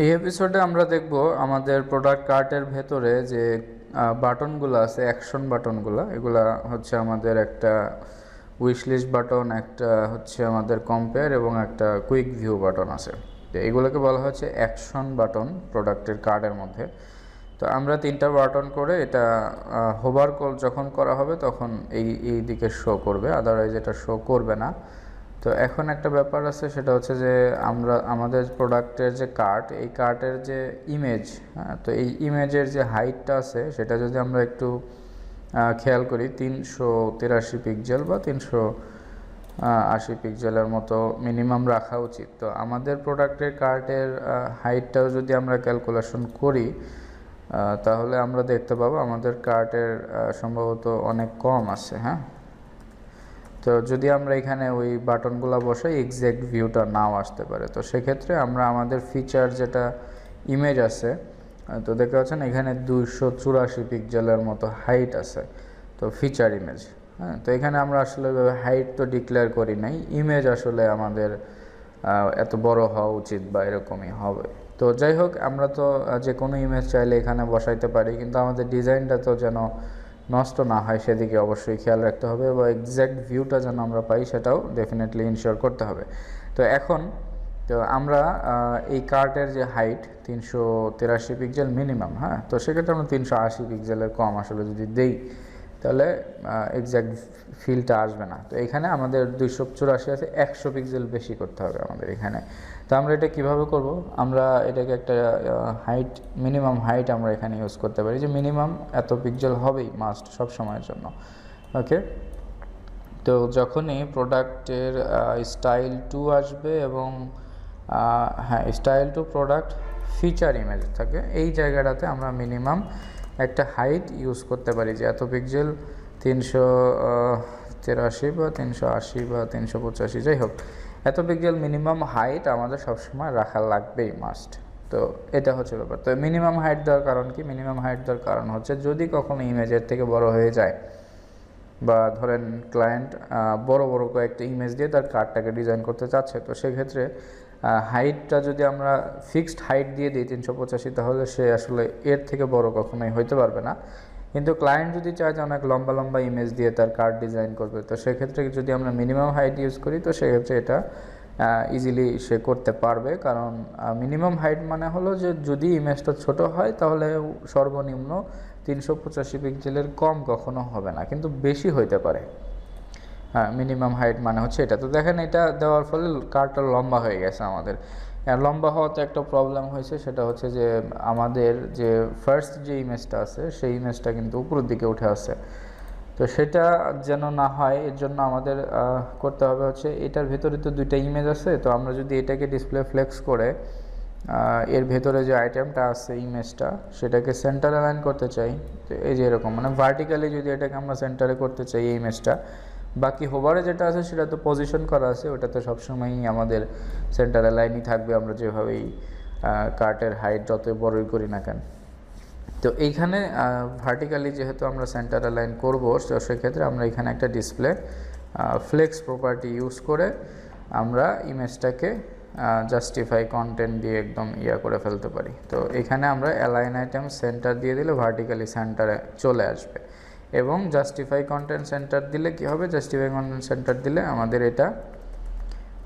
এই এপিসোডে আমরা দেখব আমাদের প্রোডাক্ট কার্টের ভেতরে যে বাটনগুলো আছে অ্যাকশন বাটনগুলো, এগুলা হচ্ছে আমাদের একটা উইশ লিস্ট বাটন, একটা হচ্ছে আমাদের কম্পেয়ার এবং একটা কুইক ভিউ বাটন আছে। তো এগুলোকে বলা হচ্ছে অ্যাকশন বাটন প্রোডাক্টের কার্ডের মধ্যে। তো আমরা তিনটা বাটন করে এটা হোভার কল যখন করা হবে তখন এই এই দিকে শো করবে আদারওয়াইজ এটা শো করবে না। তো এখন একটা ব্যাপার আছে, সেটা হচ্ছে যে আমরা, আমাদের প্রোডাক্টের যে কার্ট এই কার্টের যে ইমেজ হ্যাঁ তো এই ইমেজের যে হাইটটা আছে, সেটা যদি আমরা একটু খেয়াল করি, তিনশো তিরাশি পিক্সেল বা তিনশো আশি পিক্সেলের মতো মিনিমাম রাখা উচিত। তো আমাদের প্রোডাক্টের কার্টের হাইটটাও যদি আমরা ক্যালকুলেশন করি তাহলে আমরা দেখতে পাবো আমাদের কার্টের সম্ভবত অনেক কম আছে হ্যাঁ। তো যদি আমরা এখানে ওই বাটনগুলো বসাই এক্স্যাক্ট ভিউটা নাও আসতে পারে। তো সেক্ষেত্রে আমরা আমাদের ফিচার যেটা ইমেজ আছে তো দেখতে পাচ্ছেন এখানে দুইশো চুরাশি পিক্সেলের মতো হাইট আছে, তো ফিচার ইমেজ হ্যাঁ তো এখানে আমরা আসলে হাইট তো ডিক্লেয়ার করি নাই ইমেজ আসলে আমাদের এত বড় হওয়া উচিত বা এরকমই হবে। তো যাই হোক, আমরা তো যে কোনো ইমেজ চাইলে এখানে বসাইতে পারি, কিন্তু আমাদের ডিজাইনটা তো যেন নষ্ট না হয়, সেদিকে অবশ্যই খেয়াল রাখতে হবে বা এক্স্যাক্ট ভিউটা যেন আমরা পাই সেটাও ডেফিনেটলি ইনশিওর করতে হবে। তো এখন, তো আমরা এই কার্টের যে হাইট তিনশো তিরাশি পিক্সেল মিনিমাম হ্যাঁ? তো সেক্ষেত্রে আমরা তিনশো আশি পিক্সেলের কম আসলে যদি দেই তাহলে এক্স্যাক্ট ফিলটা আসবে না। তো এখানে আমাদের দুইশো চুরাশি আছে, একশো পিক্সেল বেশি করতে হবে আমাদের এখানে। তো আমরা এটা কীভাবে করব? আমরা এটাকে একটা হাইট মিনিমাম হাইট আমরা এখানে ইউজ করতে পারি যে মিনিমাম এত পিক্সেল হবেই মাস্ট সব সময়ের জন্য। ওকে তো যখনই প্রোডাক্টের স্টাইল টু আসবে এবং হ্যাঁ style to product feature image থাকে, এই জায়গাটাতে আমরা মিনিমাম একটা হাইট ইউজ করতে পারি, যে এত পিক্সেল তিনশো তিরাশি বা তিনশো আশি বা তিনশো পঁচাশি, যাই হোক, এত পিক্সেল মিনিমাম হাইট আমাদের সবসময় রাখা লাগবেই মাস্ট তো এটা হচ্ছে ব্যাপার। তো মিনিমাম হাইট দেওয়ার কারণ কি? মিনিমাম হাইট দেওয়ার কারণ হচ্ছে যদি কখনো ইমেজের থেকে বড় হয়ে যায়, বা ধরেন ক্লায়েন্ট বড় বড় কয়েকটা ইমেজ দিয়ে তার কার্ডটাকে ডিজাইন করতে চাচ্ছে, তো সেক্ষেত্রে হাইটটা যদি আমরা ফিক্সড হাইট দিয়ে দিই তিনশো পঁচাশি, তাহলে সে আসলে এর থেকে বড় কখনোই হইতে পারবে না। কিন্তু ক্লায়েন্ট যদি চায় যে অনেক লম্বা লম্বা ইমেজ দিয়ে তার কার্ড ডিজাইন করবে, তো সেক্ষেত্রে যদি আমরা মিনিমাম হাইট ইউজ করি, তো সেক্ষেত্রে এটা ইজিলি সে করতে পারবে। কারণ মিনিমাম হাইট মানে হলো যে যদি ইমেজটা ছোট হয়, তাহলে সর্বনিম্ন তিনশো পঁচাশি পিক্সেলের কম কখনো হবে না, কিন্তু বেশি হইতে পারে। হ্যাঁ মিনিমাম হাইট মানে হচ্ছে এটা। তো দেখেন, এটা দেওয়ার ফলে কারটা লম্বা হয়ে গেছে আমাদের। লম্বা হওয়াতে একটা প্রবলেম হয়েছে, সেটা হচ্ছে যে আমাদের যে ফার্স্ট যে ইমেজটা আছে, সেই ইমেজটা কিন্তু উপরের দিকে উঠে আসছে। তো সেটা যেন না হয়, এর জন্য আমাদের করতে হবে হচ্ছে, এটার ভেতরে তো দুইটা ইমেজ আছে, তো আমরা যদি এটাকে ডিসপ্লে ফ্লেক্স করে এর ভেতরে যে আইটেমটা আছে ইমেজটা সেটাকে সেন্টার অ্যালাইন করতে চাই, তো এই যে এরকম মানে ভার্টিক্যালি যদি এটাকে আমরা সেন্টারে করতে চাই, এই ইমেজটা বাকি হোভারে যেটা আছে সেটা তো পজিশন করা আছে, ওটা তো সবসময়ই আমাদের সেন্টার অ্যালাইনই থাকবে আমরা যেভাবেই কার্টের হাইট যতই বড়ই করি না কেন। তো এইখানে ভার্টিক্যালি যেহেতু আমরা সেন্টার অ্যালাইন করব, তো সেক্ষেত্রে আমরা এখানে একটা ডিসপ্লে ফ্লেক্স প্রপার্টি ইউজ করে আমরা ইমেজটাকে জাস্টিফাই কন্টেন্ট দিয়ে একদম ইয়া করে ফেলতে পারি। তো এখানে আমরা অ্যালাইন আইটেম সেন্টার দিয়ে দিলে ভার্টিক্যালি সেন্টারে চলে আসবে। এবং জাস্টিফাই কন্টেন্ট সেন্টার দিলে কি হবে? জাস্টিফাই কন্টেন্ট সেন্টার দিলে আমাদের এটা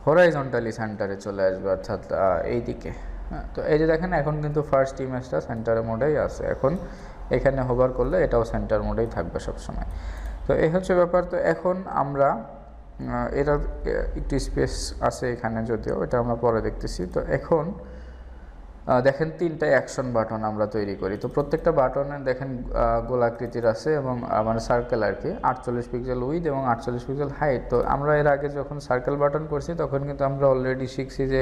হরাইজন্টালি সেন্টারে চলে আসবে অর্থাৎ এই দিকে হ্যাঁ, তো এই যে দেখেন এখন কিন্তু ফার্স্ট ইমেজটা সেন্টার মোডেই আছে। এখন এখানে হোভার করলে এটাও সেন্টার মোডেই থাকবে সবসময়। তো এই হচ্ছে ব্যাপার। তো এখন আমরা আহ, একটু স্পেস আছে এখানে যদিও এটা আমরা পরে দেখতেছি। তো এখন দেখেন তিনটা অ্যাকশন বাটন আমরা তৈরি করি। তো প্রত্যেকটা বাটনে দেখেন গোলাকৃতির আছে এবং আহ, মানে সার্কেল আর কি আটচল্লিশ পিক্সেল উইথ এবং আটচল্লিশ পিক্সেল হাইট তো আমরা এর আগে যখন সার্কেল বাটন করছি তখন কিন্তু আমরা অলরেডি শিখছি যে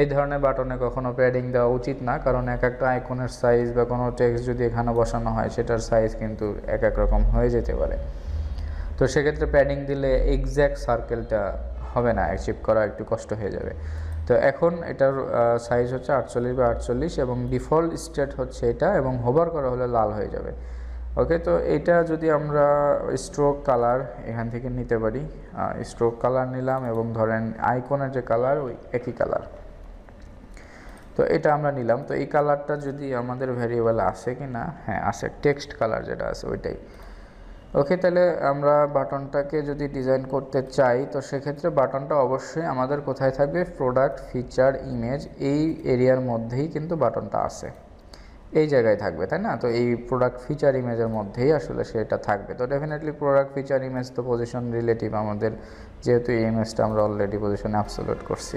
এই ধরনের বাটনে কখনো প্যাডিং দেওয়া উচিত না কারণ এক একটা আইকনের সাইজ বা কোনো টেক্সট যদি এখানে বসানো হয় সেটার সাইজ কিন্তু এক এক রকম হয়ে যেতে পারে। তো সেক্ষেত্রে প্যাডিং দিলে এক্স্যাক্ট সার্কেলটা হবে না অ্যাচিভ করা একটু কষ্ট হয়ে যাবে। তো এখন এটার সাইজ হচ্ছে আটচল্লিশ বা আটচল্লিশ এবং ডিফল্ট স্টেট হচ্ছে এটা এবং হোভার করা হলে লাল হয়ে যাবে। ওকে তো এটা যদি আমরা স্ট্রোক কালার এখান থেকে নিতে পারি স্ট্রোক কালার নিলাম এবং ধরেন আইকনের যে কালার ওই একই কালার তো এটা আমরা নিলাম। তো এই কালারটা যদি আমাদের ভ্যারিয়েবল আসে কি না হ্যাঁ আসে টেক্সট কালার যেটা আছে ওইটাই। ওকে তাহলে আমরা বাটনটাকে যদি ডিজাইন করতে চাই, তো সেক্ষেত্রে বাটনটা অবশ্যই আমাদের কোথায় থাকবে? প্রোডাক্ট ফিচার ইমেজ এই এরিয়ার মধ্যেই কিন্তু বাটনটা আছে। এই জায়গায় থাকবে, তাই না? তো এই প্রোডাক্ট ফিচার ইমেজের মধ্যেই আসলে সেটা থাকবে। তো ডেফিনেটলি প্রোডাক্ট ফিচার ইমেজ তো পজিশন রিলেটিভ আমাদের, যেহেতু এই ইমেজটা আমরা অলরেডি পজিশনে অ্যাবসোলুট করছি।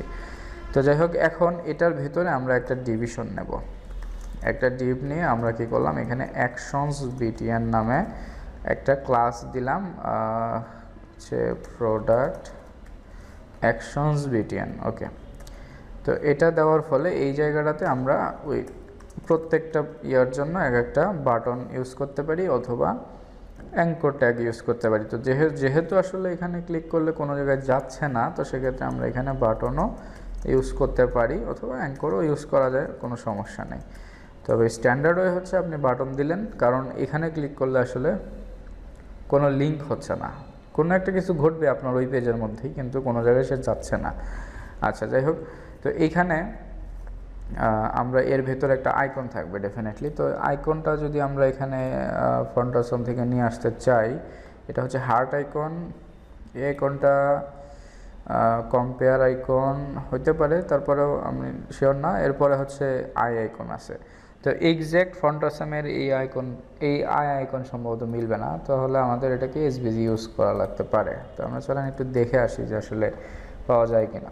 তো যাই হোক, এখন এটার ভিতরে আমরা একটা ডিভিশন নেব। একটা ডিভ নিয়ে আমরা কি করলাম? এখানে অ্যাকশনস বিটিএন নামে একটা ক্লাস দিলাম হচ্ছে প্রোডাক্ট অ্যাকশনস বিটিএন ওকে তো এটা দেওয়ার ফলে এই জায়গাটাতে আমরা ওই প্রত্যেকটা ইয়ার জন্য এক একটা বাটন ইউজ করতে পারি অথবা অ্যাঙ্কর ট্যাগ ইউজ করতে পারি। তো যেহেতু আসলে এখানে ক্লিক করলে কোনো জায়গায় যাচ্ছে না, তো সেক্ষেত্রে আমরা এখানে বাটনও ইউজ করতে পারি অথবা অ্যাঙ্করও ইউজ করা যায়, কোনো সমস্যা নেই। তবে স্ট্যান্ডার্ড ওয়ে হচ্ছে আপনি বাটন দিলেন, কারণ এখানে ক্লিক করলে আসলে কোনো লিঙ্ক হচ্ছে না। কোনো একটা কিছু ঘটবে আপনার ওই পেজের মধ্যেই, কিন্তু কোনো জায়গায় সে যাচ্ছে না। আচ্ছা যাই হোক, তো এইখানে আমরা এর ভেতরে একটা আইকন থাকবে ডেফিনেটলি তো আইকনটা যদি আমরা এখানে ফন্টাসন থেকে নিয়ে আসতে চাই, এটা হচ্ছে হার্ট আইকন এই আইকনটা কম্পেয়ার আইকন হতে পারে, তারপরেও আমি শিওর না। এরপরে হচ্ছে আই আইকন আছে। তো এক্স্যাক্ট ফন্টাসামের এই আইকন এই আই আইকন সম্ভবত মিলবে না, তাহলে আমাদের এটাকে এসবিজি ইউজ করা লাগতে পারে। তো আমরা চলেন একটু দেখে আসি যে আসলে পাওয়া যায় কিনা।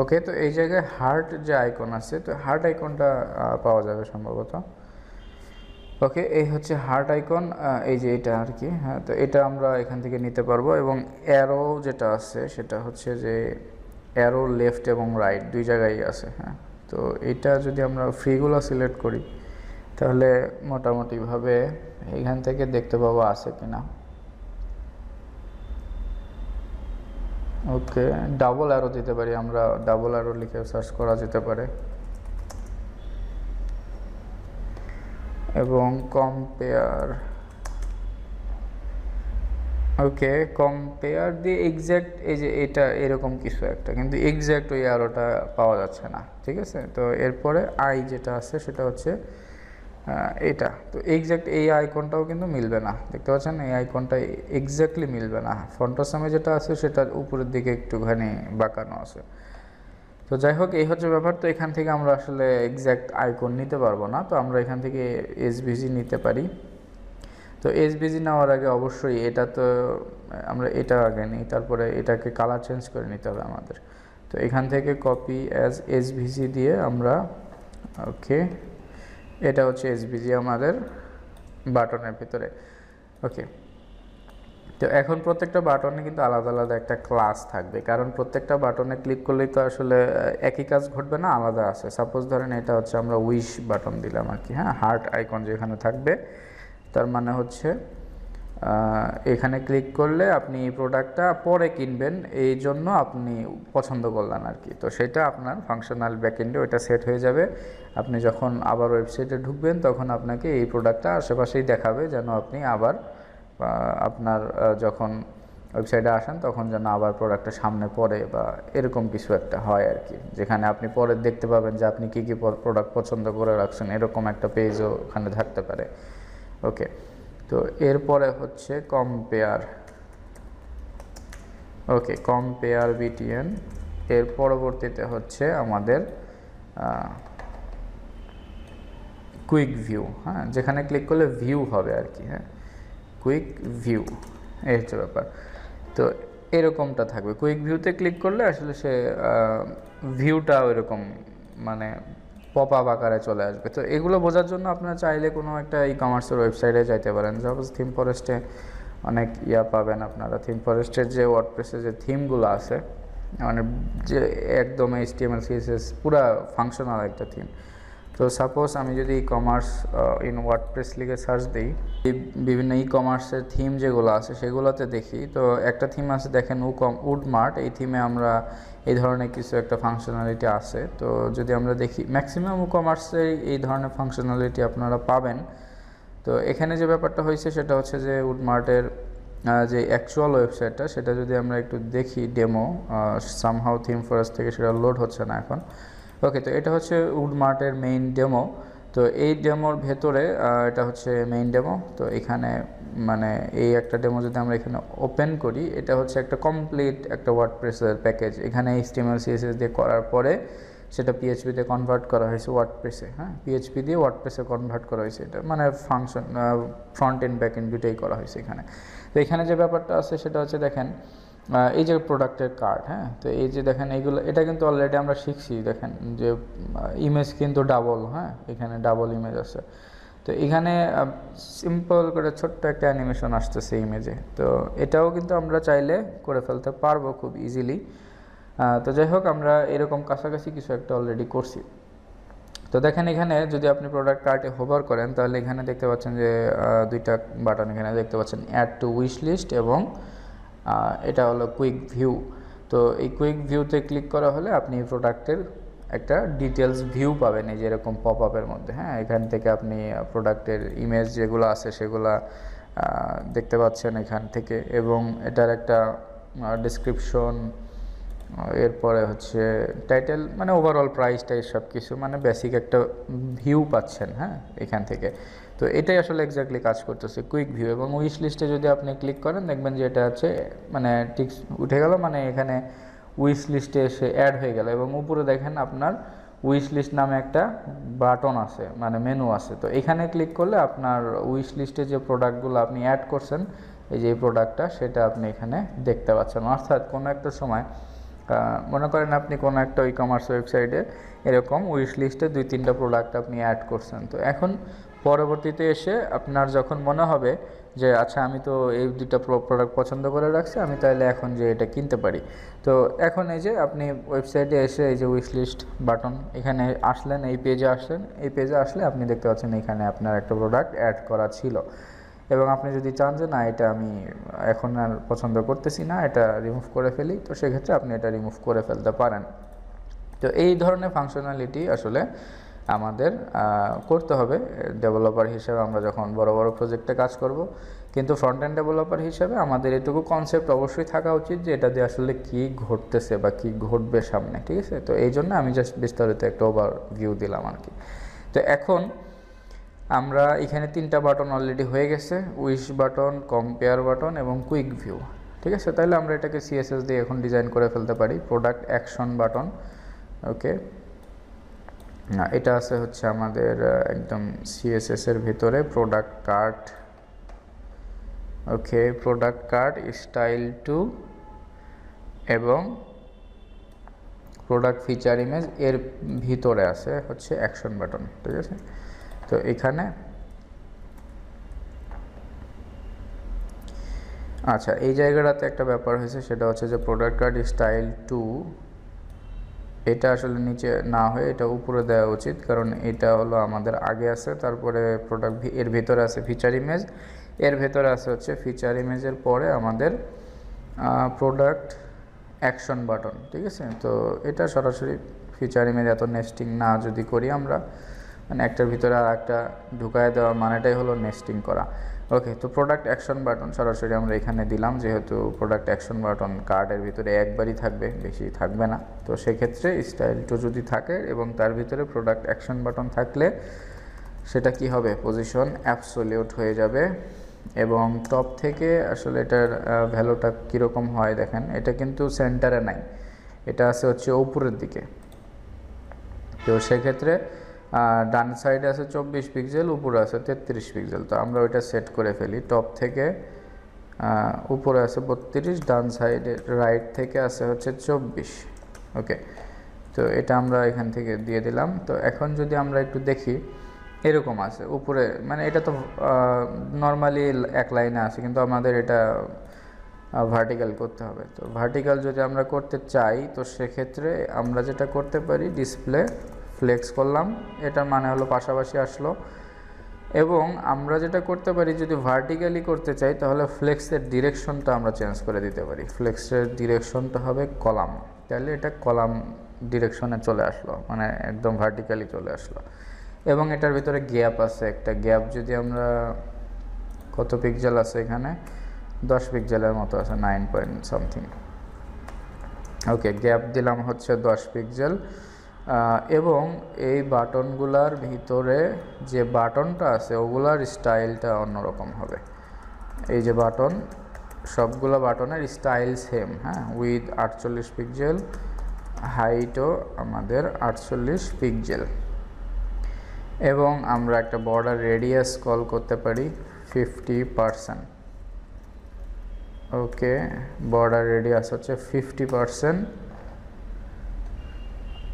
ওকে তো এই জায়গায় হার্ট যে আইকন আছে, তো হার্ট আইকনটা পাওয়া যাবে সম্ভবত। ওকে এই হচ্ছে হার্ট আইকন এই যে এটা আর কি হ্যাঁ তো এটা আমরা এখান থেকে নিতে পারব এবং অ্যারো যেটা আছে সেটা হচ্ছে যে অ্যারো লেফট এবং রাইট দুই জায়গায় আছে হ্যাঁ তো এটা যদি আমরা ফ্রিগুলো সিলেক্ট করি, তাহলে মোটামুটিভাবে এখান থেকে দেখতে পাবো আছে কিনা। ওকে ডাবল অ্যারো দিতে পারি আমরা ডাবল অ্যারো লিখে সার্চ করা যেতে পারে। এবং কম্পেয়ার ওকে কম্পেয়ার দিয়ে এক্স্যাক্ট এই যে এটা এরকম কিছু একটা, কিন্তু এক্স্যাক্ট ওই অ্যারোটা পাওয়া যাচ্ছে না, ঠিক আছে? তো এরপরে আই যেটা আছে সেটা হচ্ছে এটা। তো এক্স্যাক্ট এই আইকনটাও কিন্তু মিলবে না, দেখতে পাচ্ছেন? এই আইকনটা এক্স্যাক্টলি মিলবে না। ফন্টোসামে যেটা আছে সেটা উপরের দিকে একটুখানি বাঁকানো আছে। তো যাই হোক এই হচ্ছে ব্যাপার। তো এখান থেকে আমরা আসলে এক্স্যাক্ট আইকন নিতে পারব না। তো আমরা এখান থেকে এসবিজি নিতে পারি। তো এসবিজি নেওয়ার আগে অবশ্যই এটা তো, আমরা এটা আগে নিই। তারপরে এটাকে কালার চেঞ্জ করে নিতে হবে আমাদের। তো এখান থেকে কপি অ্যাজ এসভিজি দিয়ে আমরা ওকে এটা হচ্ছে এসবিজি আমাদের বাটনের ভিতরে। ওকে তো এখন প্রত্যেকটা বাটনে কিন্তু আলাদা আলাদা একটা ক্লাস থাকবে। কারণ প্রত্যেকটা বাটনে ক্লিক করলেই তো আসলে একই কাজ ঘটবে না, আলাদা আছে। সাপোজ ধরেন এটা হচ্ছে আমরা উইশ বাটন দিলাম আর কি হ্যাঁ? হার্ট আইকন যেখানে থাকবে, তার মানে হচ্ছে এখানে ক্লিক করলে আপনি এই প্রোডাক্টটা পরে কিনবেন, এই জন্য আপনি পছন্দ করলেন আর কি। তো সেটা আপনার ফাংশনাল ব্যাকএন্ডে ওইটা সেট হয়ে যাবে। আপনি যখন আবার ওয়েবসাইটে ঢুকবেন, তখন আপনাকে এই প্রোডাক্টটা আশেপাশেই দেখাবে, যেন আপনি আবার আপনার যখন ওয়েবসাইটে আসেন, তখন যেন আবার প্রোডাক্টটা সামনে পড়ে বা এরকম কিছু একটা হয় আর কি। যেখানে আপনি পরে দেখতে পাবেন যে আপনি কী কী প্রোডাক্ট পছন্দ করে রাখছেন, এরকম একটা পেজও ওখানে থাকতে পারে। ওকে তো এরপরে হচ্ছে কম্পেয়ার ওকে কম্পেয়ার বিটিএন এর পরবর্তীতে হচ্ছে আমাদের কুইক ভিউ হ্যাঁ? যেখানে ক্লিক করলে ভিউ হবে আর কি হ্যাঁ? কুইক ভিউ এই হচ্ছে ব্যাপার। তো এরকমটা থাকবে। কুইক ভিউতে ক্লিক করলে আসলে সে ভিউটা ওইরকম মানে পপ আপ আকারে চলে আসবে। তো এগুলো বোঝার জন্য আপনারা চাইলে কোনো একটা ই কমার্সের ওয়েবসাইটে যাইতে পারেন। সাপোজ থিম ফরেস্টে অনেক ইয়া পাবেন আপনারা। থিম ফরেস্টের যে ওয়ার্ডপ্রেসের যে থিমগুলো আছে মানে যে একদম H T M L CSS পুরা ফাংশনাল একটা থিম তো সাপোজ আমি যদি ই কমার্স ইন ওয়ার্ডপ্রেস লিখে সার্চ দিই বিভিন্ন ই কমার্সের থিম যেগুলো আছে সেগুলোতে দেখি। তো একটা থিম আছে, দেখেন উ কম উড মার্ট এই থিমে আমরা এই ধরনের কিছু একটা ফাংশনালিটি আছে। তো যদি আমরা দেখি ম্যাক্সিমাম ই কমার্সে এই ধরনের ফাংশনালিটি আপনারা পাবেন। তো এখানে যে ব্যাপারটা হয়েছে সেটা হচ্ছে যে উডমার্টের যে অ্যাকচুয়াল ওয়েবসাইটটা সেটা যদি আমরা একটু দেখি ডেমো সামহাউ থিম ফরেস্ট থেকে সেটা লোড হচ্ছে না এখন। ওকে তো এটা হচ্ছে উডমার্টের মেইন ডেমো তো এই ডেমোর ভেতরে এটা হচ্ছে মেইন ডেমো তো এখানে মানে এই একটা ডেমো যদি আমরা এখানে ওপেন করি, এটা হচ্ছে একটা কমপ্লিট একটা ওয়ার্ডপ্রেসের প্যাকেজ এখানে এইচটিএমএল সিএসএস দিয়ে করার পরে সেটা পিএইচপিতে কনভার্ট করা হয়েছে ওয়ার্ডপ্রেসে হ্যাঁ? পিএইচপি দিয়ে ওয়ার্ডপ্রেসে কনভার্ট করা হয়েছে এটা। মানে function front end back end দুটোই করা হয়েছে এখানে। তো এখানে যে ব্যাপারটা আছে সেটা হচ্ছে দেখেন এই যে প্রোডাক্টের কার্ড হ্যাঁ? তো এই যে দেখেন, এইগুলো, এটা কিন্তু অলরেডি আমরা শিখছি, দেখেন, যে ইমেজ কিন্তু ডাবল হ্যাঁ? এখানে ডাবল ইমেজ আছে। তো এখানে সিম্পল করে ছোট্ট একটা অ্যানিমেশন আসতেছে ইমেজে তো এটাও কিন্তু আমরা চাইলে করে ফেলতে পারব খুব ইজিলি তো যাই হোক, আমরা এরকম কাছাকাছি কিছু একটা অলরেডি করছি। তো দেখেন এখানে, যদি আপনি প্রোডাক্ট কার্টে হোভার করেন, তাহলে এখানে দেখতে পাচ্ছেন যে দুইটা বাটন এখানে দেখতে পাচ্ছেন অ্যাড টু উইশ লিস্ট এবং এটা হলো কুইক ভিউ তো এই কুইক ভিউতে ক্লিক করা হলে আপনি প্রোডাক্টের একটা ডিটেলস ভিউ পাবেন, এই যে এরকম পপ আপের মধ্যে। হ্যাঁ এখান থেকে আপনি প্রোডাক্টের ইমেজ যেগুলো আছে সেগুলো দেখতে পাচ্ছেন এখান থেকে। এবং এটার একটা ডিসক্রিপশন এরপরে হচ্ছে টাইটেল মানে ওভারঅল প্রাইসটা সব কিছু মানে বেসিক একটা ভিউ পাচ্ছেন হ্যাঁ এখান থেকে। তো এটাই আসলে এক্স্যাক্টলি কাজ করতেছে কুইক ভিউ এবং উইশ লিস্টে যদি আপনি ক্লিক করেন দেখবেন যে এটা হচ্ছে মানে ঠিক উঠে গেল মানে এখানে উইশ লিস্টে এসে অ্যাড হয়ে গেল এবং উপরে দেখেন আপনার উইশ লিস্ট নামে একটা বাটন আছে মানে মেনু আছে। তো এখানে ক্লিক করলে আপনার উইশ লিস্টে যে প্রোডাক্টগুলো আপনি অ্যাড করছেন, এই যে প্রোডাক্টটা সেটা আপনি এখানে দেখতে পাচ্ছেন। অর্থাৎ কোনো একটা সময় মনে করেন আপনি কোনো একটা ই কমার্স ওয়েবসাইটে এরকম উইশ লিস্টে দুই তিনটা প্রোডাক্ট আপনি অ্যাড করছেন। তো এখন পরবর্তীতে এসে আপনার যখন মনে হবে যে আচ্ছা আমি তো এই দুইটা প্রোডাক্ট পছন্দ করে রাখছি, আমি তাহলে এখন যে এটা কিনতে পারি। তো এখন এই যে আপনি ওয়েবসাইটে এসে এই যে উইশ লিস্ট বাটন এখানে আসলেন, এই পেজে আসলেন, এই পেজে আসলে আপনি দেখতে পাচ্ছেন এখানে আপনার একটা প্রোডাক্ট অ্যাড করা ছিল। এবং আপনি যদি চান যে, না, এটা আমি এখন আর পছন্দ করতেছি না, এটা রিমুভ করে ফেলি, তো সেক্ষেত্রে আপনি এটা রিমুভ করে ফেলতে পারেন। তো এই ধরনের ফাংশনালিটি আসলে আমাদের করতে হবে। ডেভেলপার হিসেবে আমরা যখন বড় বড় প্রজেক্টে কাজ করব, কিন্তু ফ্রন্ট এন্ড ডেভেলপার হিসেবে আমাদের এটুকু কনসেপ্ট অবশ্যই থাকা উচিত যে এটা দিয়ে আসলে কি ঘটতেছে বা কি ঘটবে সামনে, ঠিক আছে? তো এই জন্য আমি জাস্ট বিস্তারিত একটা ওভার ভিউ দিলাম আর কি। তো এখন আমরা এখানে তিনটা বাটন অলরেডি হয়ে গেছে উইশ বাটন কম্পেয়ার বাটন এবং কুইক ভিউ ঠিক আছে? তাহলে আমরা এটাকে সিএসএস দিয়ে এখন ডিজাইন করে ফেলতে পারি প্রোডাক্ট অ্যাকশন বাটন ওকে এটা আছে হচ্ছে আমাদের একদম সিএসএস এর ভিতরে product card okay product card style two এবং প্রোডাক্ট ফিচার ইমেজ এর ভিতরে আছে হচ্ছে অ্যাকশন বাটন ঠিক আছে? তো এখানে আচ্ছা এই জায়গাটাতে একটা ব্যাপার হয়েছে, সেটা হচ্ছে যে প্রোডাক্ট কার্ড স্টাইল টু এটা আসলে নিচে না হয়ে এটা উপরে দেওয়া উচিত, কারণ এটা হলো আমাদের আগে আছে, তারপরে প্রোডাক্টের ভেতরে আছে ফিচার ইমেজ এর ভেতরে আছে হচ্ছে ফিচার ইমেজের পরে আমাদের প্রোডাক্ট অ্যাকশন বাটন ঠিক আছে? তো এটা সরাসরি ফিচার ইমেজ এত নেস্টিং না যদি করি আমরা মানে একটার ভিতরে আর একটা ঢুকায় দেওয়া মানেটাই হলো নেস্টিং করা। ওকে তো প্রোডাক্ট অ্যাকশন বাটন সরাসরি আমরা এখানে দিলাম, যেহেতু প্রোডাক্ট অ্যাকশন বাটন কার্ডের ভিতরে একবারই থাকবে, বেশি থাকবে না। তো সেক্ষেত্রে স্টাইল টু যদি থাকে এবং তার ভিতরে প্রোডাক্ট অ্যাকশন বাটন থাকলে সেটা কি হবে? পজিশন অ্যাবসোলিউট হয়ে যাবে এবং টপ থেকে আসলে এটার ভ্যালুটা কীরকম হয় দেখেন, এটা কিন্তু সেন্টারে নাই। এটা আছে হচ্ছে উপরের দিকে। তো সেক্ষেত্রে আহ, ডান সাইডে আছে চব্বিশ পিক্সেল উপরে আছে তেত্রিশ পিক্সেল তো আমরা ওইটা সেট করে ফেলি। টপ থেকে উপরে আছে বত্রিশ ডান সাইডে রাইট থেকে আছে হচ্ছে চব্বিশ। ওকে তো এটা আমরা এখান থেকে দিয়ে দিলাম। তো এখন যদি আমরা একটু দেখি এরকম আছে। উপরে মানে এটা তো নর্মালি এক লাইনে আছে কিন্তু আমাদের এটা ভার্টিক্যাল করতে হবে। তো ভার্টিক্যাল যদি আমরা করতে চাই তো সেক্ষেত্রে আমরা যেটা করতে পারি ডিসপ্লে ফ্লেক্স করলাম, এটার মানে হলো পাশাপাশি আসলো। এবং আমরা যেটা করতে পারি, যদি ভার্টিক্যালি করতে চাই, তাহলে ফ্লেক্সের ডিরেকশনটা আমরা চেঞ্জ করে দিতে পারি। ফ্লেক্সের ডিরেকশনটা হবে কলাম। তাহলে এটা কলাম ডিরেকশনে চলে আসলো মানে একদম ভার্টিক্যালি চলে আসলো। এবং এটার ভিতরে গ্যাপ আছে একটা। গ্যাপ যদি আমরা, কত পিক্সেল আছে এখানে? দশ পিক্সেলের মতো আছে nine point something okay gap দিলাম হচ্ছে দশ পিক্সেল এবং এই বাটনগুলার ভিতরে যে বাটনটা আছে, ওগুলার স্টাইলটা অন্যরকম হবে। এই যে বাটন, সবগুলো বাটনের স্টাইল সেম হ্যাঁ? উইথ আটচল্লিশ পিক্সেল, হাইটও আমাদের আটচল্লিশ পিক্সেল। এবং আমরা একটা বর্ডার রেডিয়াস কল করতে পারি, fifty percent. Okay, border radius হচ্ছে ফিফটি পারসেন্ট।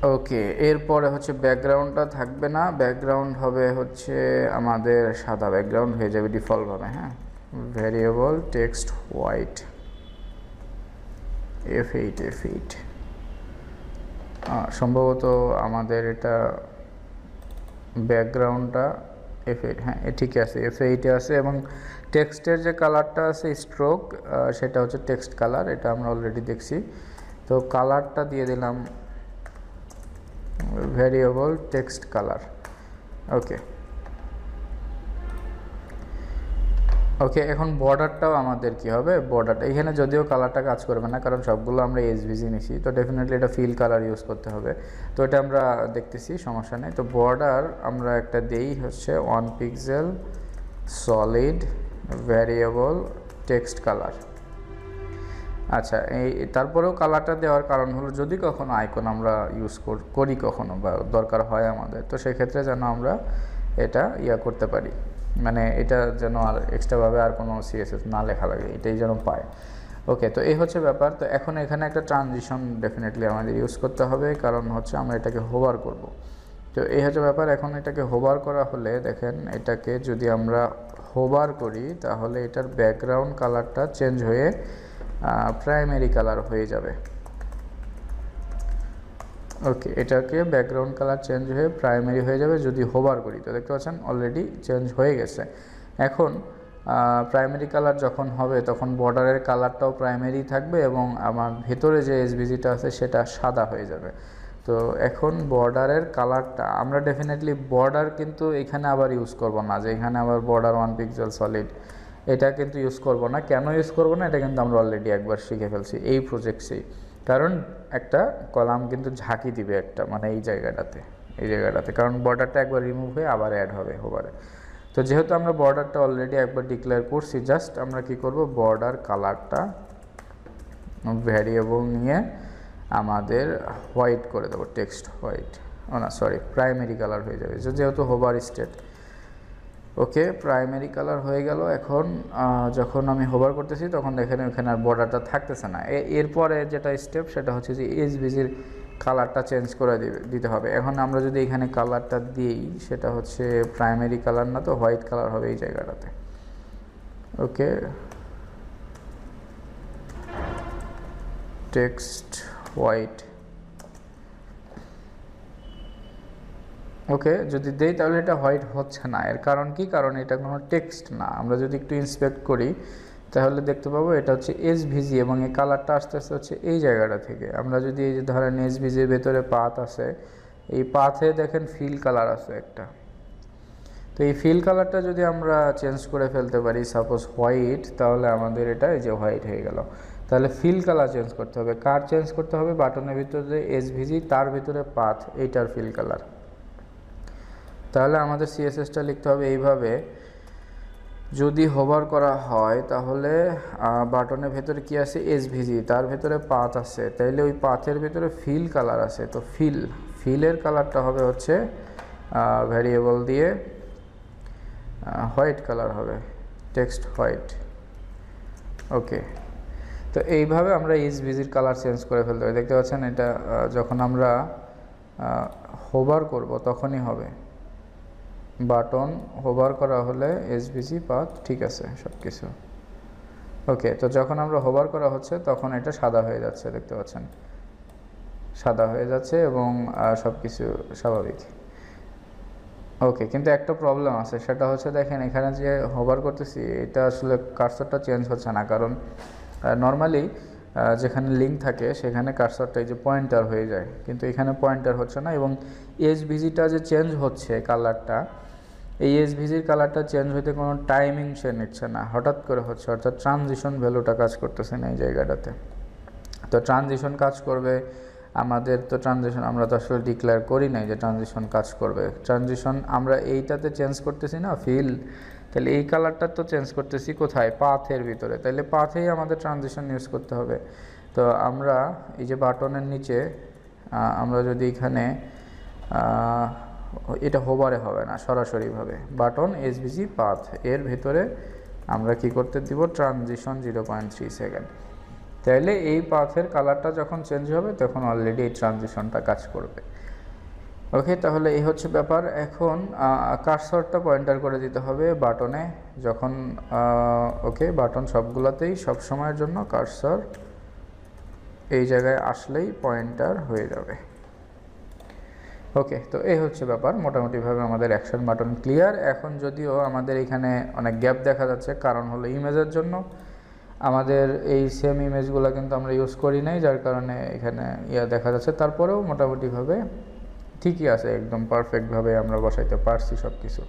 ওকে এরপরে হচ্ছে ব্যাকগ্রাউন্ডটা থাকবে না। ব্যাকগ্রাউন্ড হবে হচ্ছে আমাদের সাদা। ব্যাকগ্রাউন্ড হয়ে যাবে ডিফল্টভাবে হ্যাঁ? Variable text white F eight F eight সম্ভবত আমাদের এটা ব্যাকগ্রাউন্ডটা এফ এইট হ্যাঁ ঠিক আছে। এফ এইটে আছে এবং টেক্সটের যে কালারটা আছে স্ট্রোক সেটা হচ্ছে টেক্সট কালার এটা আমরা অলরেডি দেখছি। তো কালারটা দিয়ে দিলাম variable text colour okay okay এখন বর্ডারটাও আমাদের কি হবে? বর্ডারটা এখানে যদিও কালারটা কাজ করবে না, কারণ সবগুলো আমরা এসভিজি নিছি, তো ডেফিনেটলি এটা ফিল কালার ইউজ করতে হবে। তো এটা আমরা দেখতেছি, সমস্যা নেই। তো বর্ডার আমরা একটা দেই হচ্ছে one pixel solid variable text colour আচ্ছা এই তারপরেও কালারটা দেওয়ার কারণ হলো যদি কখনো আইকন আমরা ইউজ করি কখনো বা দরকার হয় আমাদের, তো সেক্ষেত্রে যেন আমরা এটা ইয়া করতে পারি। মানে এটা যেন আর এক্সট্রাভাবে আর কোনো সিএসএস না লেখা লাগে, এটাই যেন পায়। ওকে তো এই হচ্ছে ব্যাপার। তো এখন এখানে একটা ট্রানজিশন ডেফিনেটলি আমাদের ইউজ করতে হবে, কারণ হচ্ছে আমরা এটাকে হোভার করব। তো এই হচ্ছে ব্যাপার। এখন এটাকে হোভার করা হলে দেখেন, এটাকে যদি আমরা হোভার করি, তাহলে এটার ব্যাকগ্রাউন্ড কালারটা চেঞ্জ হয়ে প্রাইমারি কালার হয়ে যাবে। ওকে এটাকে ব্যাকগ্রাউন্ড কালার চেঞ্জ হয়ে প্রাইমারি হয়ে যাবে যদি হোভার করি, তো দেখতে পাচ্ছেন অলরেডি চেঞ্জ হয়ে গেছে। এখন প্রাইমারি কালার যখন হবে, তখন বর্ডারের কালারটাও প্রাইমারি থাকবে এবং আমার ভেতরে যে এসবিজিটা আছে, সেটা সাদা হয়ে যাবে। তো এখন বর্ডারের কালারটা আমরা ডেফিনেটলি বর্ডার কিন্তু এখানে আবার ইউজ করব না, যে এখানে আবার বর্ডার ওয়ান পিক্সেল সলিড এটা কিন্তু ইউজ করব না। কেন ইউজ করব না? এটা কিন্তু আমরা অলরেডি একবার শিখে ফেলছি। এই প্রজেক্টসেই কারণ একটা কলাম কিন্তু ঝাঁকি দিবে একটা মানে এই জায়গাটাতে এই জায়গাটাতে। কারণ বর্ডারটা একবার রিমুভ হয়ে আবার অ্যাড হবে হোবারে। তো যেহেতু আমরা বর্ডারটা অলরেডি একবার ডিক্লেয়ার করছি জাস্ট আমরা কি করব? বর্ডার কালারটা ভ্যারিয়েবল নিয়ে আমাদের হোয়াইট করে দেবো টেক্সট হোয়াইট ও না সরি প্রাইমারি কালার হয়ে যাবে। যেহেতু hover state okay primary colour হয়ে গেল। এখন যখন আমি হোভার করতেছি, তখন দেখেন ওখানে আর বর্ডারটা থাকতেছে না। এরপরে যেটা স্টেপ সেটা হচ্ছে যে বিজির কালারটা চেঞ্জ করে দিতে হবে। এখন আমরা যদি এখানে কালারটা দিই, সেটা হচ্ছে প্রাইমারি কালার না তো হোয়াইট কালার হবে এই জায়গাটাতে। ওকে। টেক্সট হোয়াইট ওকে যদি দেই তাহলে এটা হোয়াইট হচ্ছে না। এর কারণ কি? কারণ এটা কোনো টেক্সট না। আমরা যদি একটু ইন্সপেক্ট করি, তাহলে দেখতে পাবো এটা হচ্ছে এস ভিজি এবং এই কালারটা আস্তে আস্তে হচ্ছে এই জায়গাটা থেকে। আমরা যদি এই যে ধরেন এস ভিজির ভেতরে পাত আছে, এই পাথে দেখেন ফিল কালার আছে একটা। তো এই ফিল কালারটা যদি আমরা চেঞ্জ করে ফেলতে পারি সাপোজ হোয়াইট তাহলে আমাদের এটা এই যে হোয়াইট হয়ে গেল। তাহলে ফিল কালার চেঞ্জ করতে হবে। কার চেঞ্জ করতে হবে? বাটনের ভিতরে এস ভিজি তার ভিতরে পাথ এইটার ফিল কালার তাহলে আমাদের সিএসএসটা লিখতে হবে এইভাবে। যদি হোভার করা হয়, তাহলে বাটনের ভেতরে কি আছে? এসভিজি তার ভেতরে পাথ আছে। তাইলে ওই পাথের ভেতরে ফিল কালার আছে। তো ফিল ফিলের কালারটা হবে হচ্ছে ভ্যারিয়েবল দিয়ে হোয়াইট কালার হবে। টেক্সট হোয়াইট ওকে তো এইভাবে আমরা ভিজির কালার চেঞ্জ করে ফেলতে পারি। দেখতে পাচ্ছেন এটা যখন আমরা হোভার করব, তখনই হবে। বাটন হোভার করা হলে এসবিসি পাথ ঠিক আছে সব কিছু ওকে, তো যখন আমরা হোভার করা হচ্ছে তখন এটা সাদা হয়ে যাচ্ছে, দেখতে পাচ্ছেন? সাদা হয়ে যাচ্ছে এবং সব কিছু স্বাভাবিক। ওকে, কিন্তু একটা প্রবলেম আছে, সেটা হচ্ছে দেখেন, এখানে যে হোভার করতেছি, এটা আসলে কার্সরটা চেঞ্জ হচ্ছে না, কারণ নর্মালি যেখানে লিঙ্ক থাকে, সেখানে কার্সরটা এই যে পয়েন্টার হয়ে যায়, কিন্তু এখানে পয়েন্টার হচ্ছে না এবং এস ভিজিটা যে চেঞ্জ হচ্ছে কালারটা এই এসভিজির কালারটা চেঞ্জ হতে কোনো টাইমিং সে নিচ্ছে না। হঠাৎ করে হচ্ছে, অর্থাৎ ট্রানজিশন ভ্যালুটা কাজ করতেছে না এই জায়গাটাতে। তো ট্রানজিশন কাজ করবে, আমাদের তো ট্রানজিশন আমরা তো আসলে ডিক্লেয়ার করি নাই যে ট্রানজিশন কাজ করবে। ট্রানজিশন আমরা এইটাতে চেঞ্জ করতেছি না ফিল তাহলে এই কালারটা তো চেঞ্জ করতেছি কোথায়? পাথের ভিতরে। তাহলে পাথেই আমাদের ট্রানজিশন ইউজ করতে হবে। তো আমরা এই যে বাটনের নিচে আমরা যদি এখানে এটা হোবারে হবে না, সরাসরিভাবে। বাটন এসবিজি পাথ এর ভেতরে আমরা কি করতে দিব? Transition zero point three second তাইলে এই পাথের কালারটা যখন চেঞ্জ হবে, তখন অলরেডি এই ট্রানজিশনটা কাজ করবে। ওকে তাহলে এই হচ্ছে ব্যাপার। এখন কার্সরটা পয়েন্টার করে দিতে হবে বাটনে যখন ওকে বাটন সবগুলোতেই সব সময়ের জন্য কার্সর এই জায়গায় আসলেই পয়েন্টার হয়ে যাবে। ওকে তো এই হচ্ছে ব্যাপার। মোটামুটিভাবে আমাদের অ্যাকশন বাটন ক্লিয়ার এখন যদিও আমাদের এখানে অনেক গ্যাপ দেখা যাচ্ছে, কারণ হলো ইমেজের জন্য। আমাদের এই সেম ইমেজগুলো কিন্তু আমরা ইউজ করি নাই, যার কারণে এখানে ইয়া দেখা যাচ্ছে। তারপরেও মোটামুটিভাবে ঠিকই আছে, একদম পারফেক্টভাবে আমরা বসাইতে পারছি সব কিছু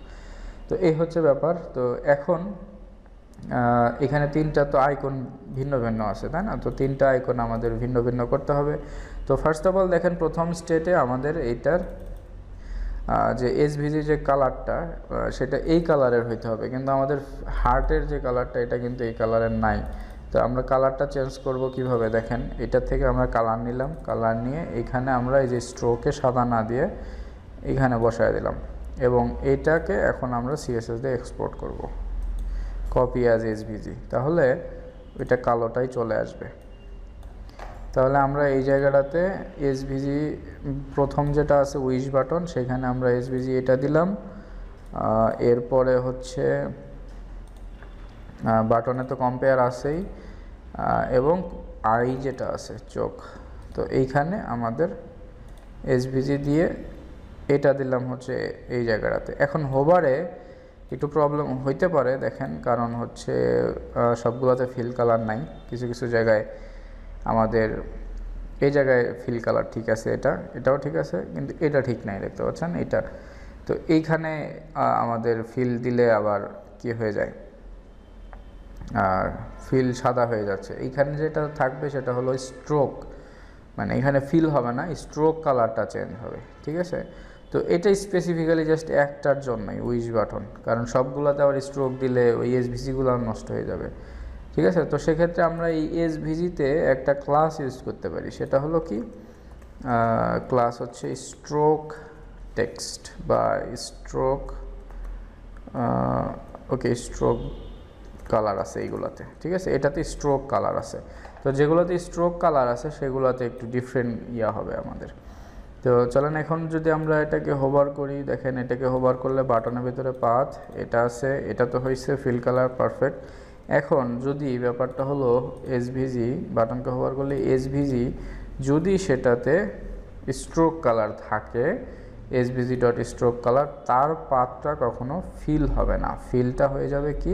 তো এই হচ্ছে ব্যাপার। তো এখন এখানে তিনটা তো আইকন ভিন্ন ভিন্ন আছে, তাই না? তো তিনটা আইকন আমাদের ভিন্ন ভিন্ন করতে হবে। তো ফার্স্ট অফ অল দেখেন প্রথম স্টেটে আমাদের এইটার যে এসভিজি যে কালারটা সেটা এই কালারের হইতে হবে। কিন্তু আমাদের হার্টের যে কালারটা এটা কিন্তু এই কালারের নাই। তো আমরা কালারটা চেঞ্জ করব কীভাবে? দেখেন, এটা থেকে আমরা কালার নিলাম। কালার নিয়ে এখানে আমরা এই যে স্ট্রোকে সাদা না দিয়ে এখানে বসায় দিলাম। এবং এটাকে এখন আমরা সিএসএস দিয়ে এক্সপোর্ট করব। কপি অ্যাজ এসভিজি তাহলে ওইটা কালোটাই চলে আসবে। তাহলে আমরা এই জায়গাটাতে এসভিজি প্রথম যেটা আছে উইশ বাটন সেখানে আমরা এসভিজি এটা দিলাম। এরপরে হচ্ছে বাটনে তো কম্পেয়ার আহ, এবং আই যেটা আছে চোখ। তো এইখানে আমাদের এসভিজি দিয়ে এটা দিলাম হচ্ছে এই জায়গাটাতে। এখন হোবারে একটু প্রবলেম হইতে পারে দেখেন কারণ হচ্ছে সবগুলোতে ফিল কালার নাই। কিছু কিছু জায়গায় আমাদের এই জায়গায় ফিল কালার ঠিক আছে এটা, এটাও ঠিক আছে, কিন্তু এটা ঠিক নাই, দেখতে পাচ্ছেন? এটা। তো এইখানে আমাদের ফিল দিলে আবার কি হয়ে যায়? আর ফিল সাদা হয়ে যাচ্ছে। এইখানে যেটা থাকবে সেটা হলো স্ট্রোক মানে এখানে ফিল হবে না স্ট্রোক কালারটা চেঞ্জ হবে, ঠিক আছে? তো এটা স্পেসিফিক্যালি জাস্ট একটার জন্যই উইশ বাটন কারণ সবগুলোতে আবার স্ট্রোক দিলে ওই এসভিসিগুলো নষ্ট হয়ে যাবে। ঠিক আছে? তো সেক্ষেত্রে আমরা এই এসভিজিতে একটা ক্লাস ইউজ করতে পারি। সেটা হলো কি? ক্লাস হচ্ছে স্ট্রোক টেক্সট বা স্ট্রোক ওকে স্ট্রোক কালার আছে এইগুলোতে, ঠিক আছে? এটাতে স্ট্রোক কালার আছে। তো যেগুলোতে স্ট্রোক কালার আছে, সেগুলোতে একটু ডিফারেন্ট ইয়া হবে আমাদের। তো চলেন এখন যদি আমরা এটাকে হোভার করি, দেখেন এটাকে হোভার করলে বাটনের ভিতরে পাথ এটা আছে, এটা তো হয়েছে ফিল কালার পারফেক্ট এখন যদি ব্যাপারটা হলো এসভিজি বাটনকে হোভার করলে এসভিজি যদি সেটাতে স্ট্রোক কালার থাকে এসভিজি ডট স্ট্রোক কালার তার পাতটা কখনো ফিল হবে না। ফিলটা হয়ে যাবে কি?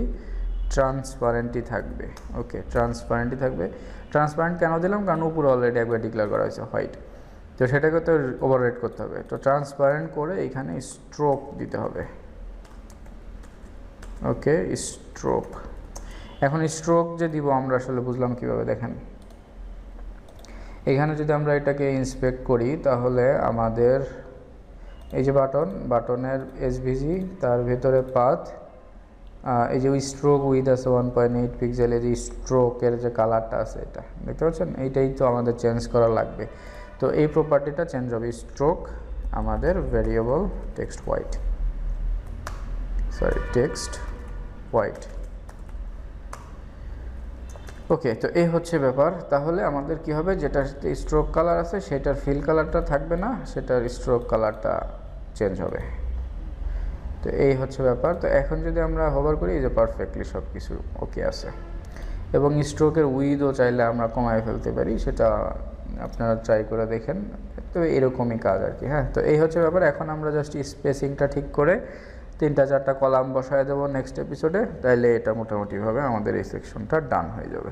ট্রান্সপারেন্টই থাকবে। ওকে ট্রান্সপারেন্টই থাকবে। ট্রান্সপারেন্ট কেন দিলাম? কারণ উপরে অলরেডি একবার ডিক্লেয়ার করা হয়েছে হোয়াইট তো সেটাকে তো ওভাররেট করতে হবে। তো ট্রান্সপারেন্ট করে এখানে স্ট্রোক দিতে হবে। ওকে স্ট্রোক এখন স্ট্রোক যে দিব, আমরা আসলে বুঝলাম কীভাবে দেখেন। এখানে যদি আমরা এটাকে ইন্সপেক্ট করি, তাহলে আমাদের এই যে বাটন, বাটনের এসভিজি তার ভেতরে পাথ এই যে স্ট্রোক উইথ আছে ওয়ান পয়েন্ট এইট পিক্সেল এই যে স্ট্রোকের যে কালারটা আছে এটা, দেখতে পাচ্ছেন? এইটাই তো আমাদের চেঞ্জ করা লাগবে। তো এই প্রপার্টিটা চেঞ্জ হবে স্ট্রোক আমাদের variable text white sorry text white okay তো এই হচ্ছে ব্যাপার। তাহলে আমাদের কি হবে? যেটা স্ট্রোক কালার আছে, সেটার ফিল কালারটা থাকবে না, সেটার স্ট্রোক কালারটা চেঞ্জ হবে। তো এই হচ্ছে ব্যাপার। তো এখন যদি আমরা হোভার করি, এই যে পারফেক্টলি সব কিছু ওকে আছে। এবং স্ট্রোকের উইদও চাইলে আমরা কমায় ফেলতে পারি, সেটা আপনারা ট্রাই করে দেখেন। তো এরকমই কাজ আর কি হ্যাঁ? তো এই হচ্ছে ব্যাপার। এখন আমরা জাস্ট স্পেসিংটা ঠিক করে তিনটা, চারটা কলাম বসায় দেবো নেক্সট এপিসোডে তাইলে এটা মোটামুটিভাবে আমাদের এই সেকশনটা ডান হয়ে যাবে।